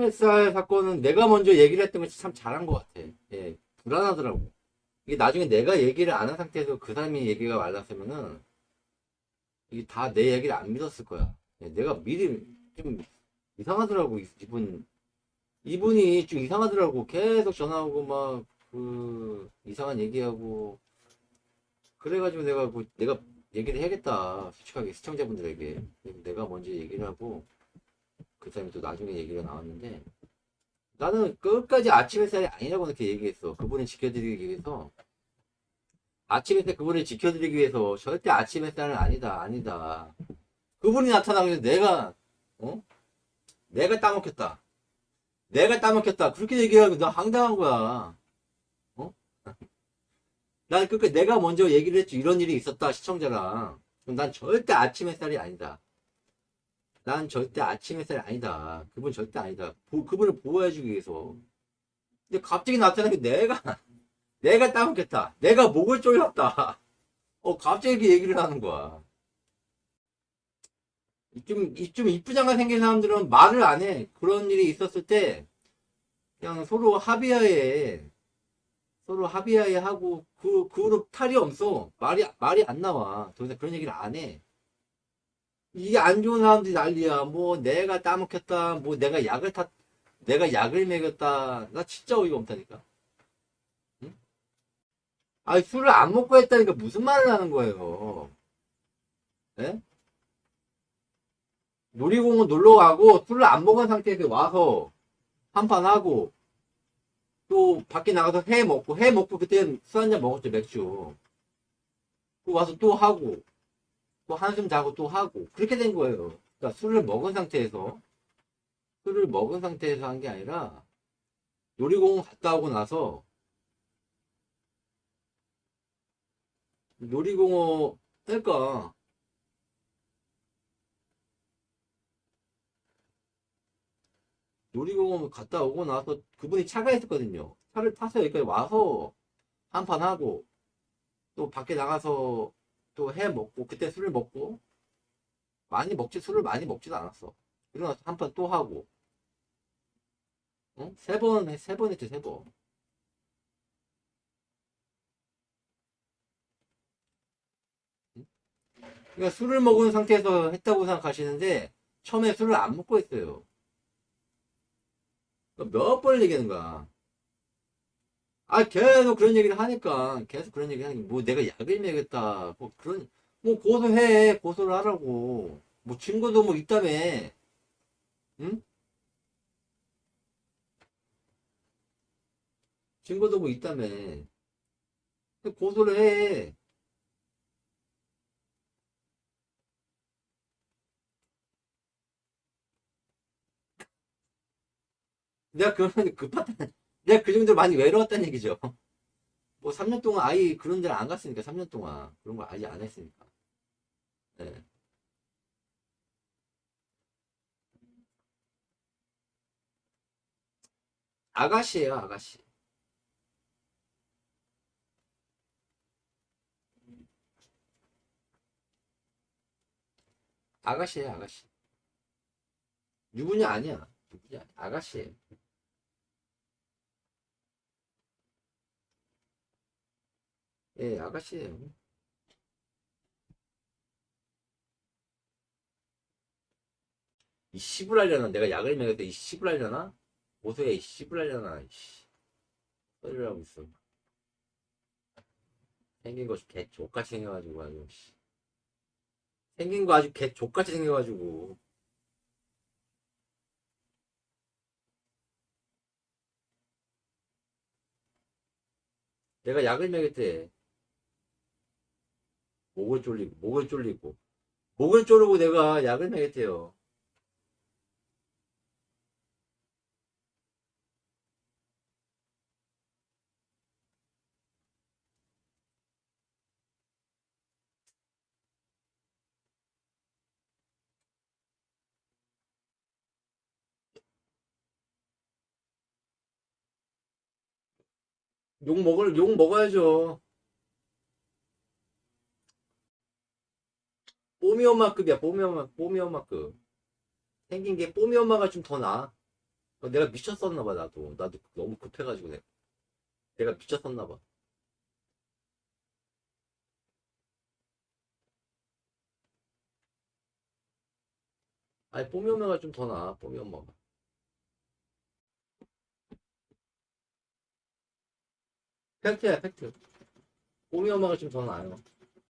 햇살 사건은 내가 먼저 얘기를 했던 것이 참 잘한 것 같아. 예, 불안하더라고. 이게 나중에 내가 얘기를 안 한 상태에서 그 사람이 얘기가 말랐으면은 이게 다 내 얘기를 안 믿었을 거야. 예, 내가 미리 좀 이상하더라고 이- 이분 이분이 좀 이상하더라고. 계속 전화오고 막 그 이상한 얘기하고 그래가지고 내가 그 내가 얘기를 해야겠다. 솔직하게 시청자분들에게 내가 먼저 얘기를 하고 그 사람이 또 나중에 얘기가 나왔는데 나는 끝까지 아침 햇살이 아니라고 이렇게 얘기했어. 그분을 지켜드리기 위해서 아침 햇살 그분을 지켜드리기 위해서 절대 아침 햇살은 아니다 아니다. 그분이 나타나면 내가 어 내가 따먹혔다. 내가 따먹혔다. 그렇게 얘기하고 나 황당한 거야. 어? 난 끝까지 내가 먼저 얘기를 했지. 이런 일이 있었다, 시청자랑. 그럼 난 절대 아침 햇살이 아니다. 난 절대 아침 햇살이 아니다. 그분 절대 아니다. 보- 그분을 보호해주기 위해서. 근데 갑자기 나타나면 내가, 내가 따먹혔다. 내가 목을 졸렸다. 어, 갑자기 이렇게 얘기를 하는 거야. 좀, 이- 좀 이쁘장한 생긴 사람들은 말을 안 해. 그런 일이 있었을 때, 그냥 서로 합의하에, 서로 합의하에 하고, 그, 그 후로 탈이 없어. 말이, 말이 안 나와. 더 이상 그런 얘기를 안 해. 이게 안 좋은 사람들이 난리야. 뭐, 내가 따먹혔다. 뭐, 내가 약을 탔, 내가 약을 먹였다. 나 진짜 어이가 없다니까. 응? 아니, 술을 안 먹고 했다니까 무슨 말을 하는 거예요. 예? 놀이공원 놀러 가고 술을 안 먹은 상태에서 와서 한판 하고 또 밖에 나가서 회 먹고 회 먹고 그때 술한잔 먹었죠 맥주 또 와서 또 하고 또 한숨 자고 또 하고. 그렇게 된 거예요. 그러니까 술을 먹은 상태에서 술을 먹은 상태에서 한 게 아니라 놀이공원 갔다 오고 나서 놀이공원 그러니까? 놀이공원 갔다 오고 나서 그분이 차가 있었거든요. 차를 타서 여기까지 와서 한판 하고 또 밖에 나가서 또 해 먹고 그때 술을 먹고 많이 먹지 술을 많이 먹지도 않았어. 일어나서 한 판 또 하고 어? 세 번, 해- 세번 했지 세 번. 응? 그러니까 술을 먹은 상태에서 했다고 생각하시는데 처음에 술을 안 먹고 했어요. 몇 번을 얘기하는 거야. 아, 계속 그런 얘기를 하니까, 계속 그런 얘기 하니까, 뭐 내가 약을 먹였다. 뭐 그런, 뭐 고소해. 고소를 하라고. 뭐 증거도 뭐 있다며. 응? 증거도 뭐 있다며. 고소를 해. 내가 그러면 급하다. 내가 그 정도로 많이 외로웠다는 얘기죠. 뭐 3년 동안 아예 그런 데를 안 갔으니까 3년 동안 그런 걸 아예 안 했으니까. 네. 아가씨예요, 아가씨. 아가씨예요, 아가씨. 유부녀 아니야. 유부녀. 아가씨예요. 예, 아가씨예요. 이 씨불 하려나? 내가 약을 먹였을 이 씨불 하려나? 고소해, 이 씨불 하려나? 이씨. 소리를 하고 있어. 생긴 거 개 족같이 생겨가지고, 아주, 씨. 생긴 거 아주 개 족같이 생겨가지고. 내가 약을 먹였대. 목을 졸리고, 목을 졸리고. 목을 졸르고 내가 약을 먹였대요. 욕 먹을, 욕 먹어야죠. 뽀미 엄마급이야, 뽀미 엄마, 뽀미 엄마급. 생긴 게 뽀미 엄마가 좀 더 나아. 어, 내가 미쳤었나 봐 나도. 나도 너무 급해가지고 내가, 내가 미쳤었나 봐. 아니 뽀미 엄마가 좀 더 나아 뽀미 엄마가 팩트야 팩트. 뽀미 엄마가 좀 더 나아요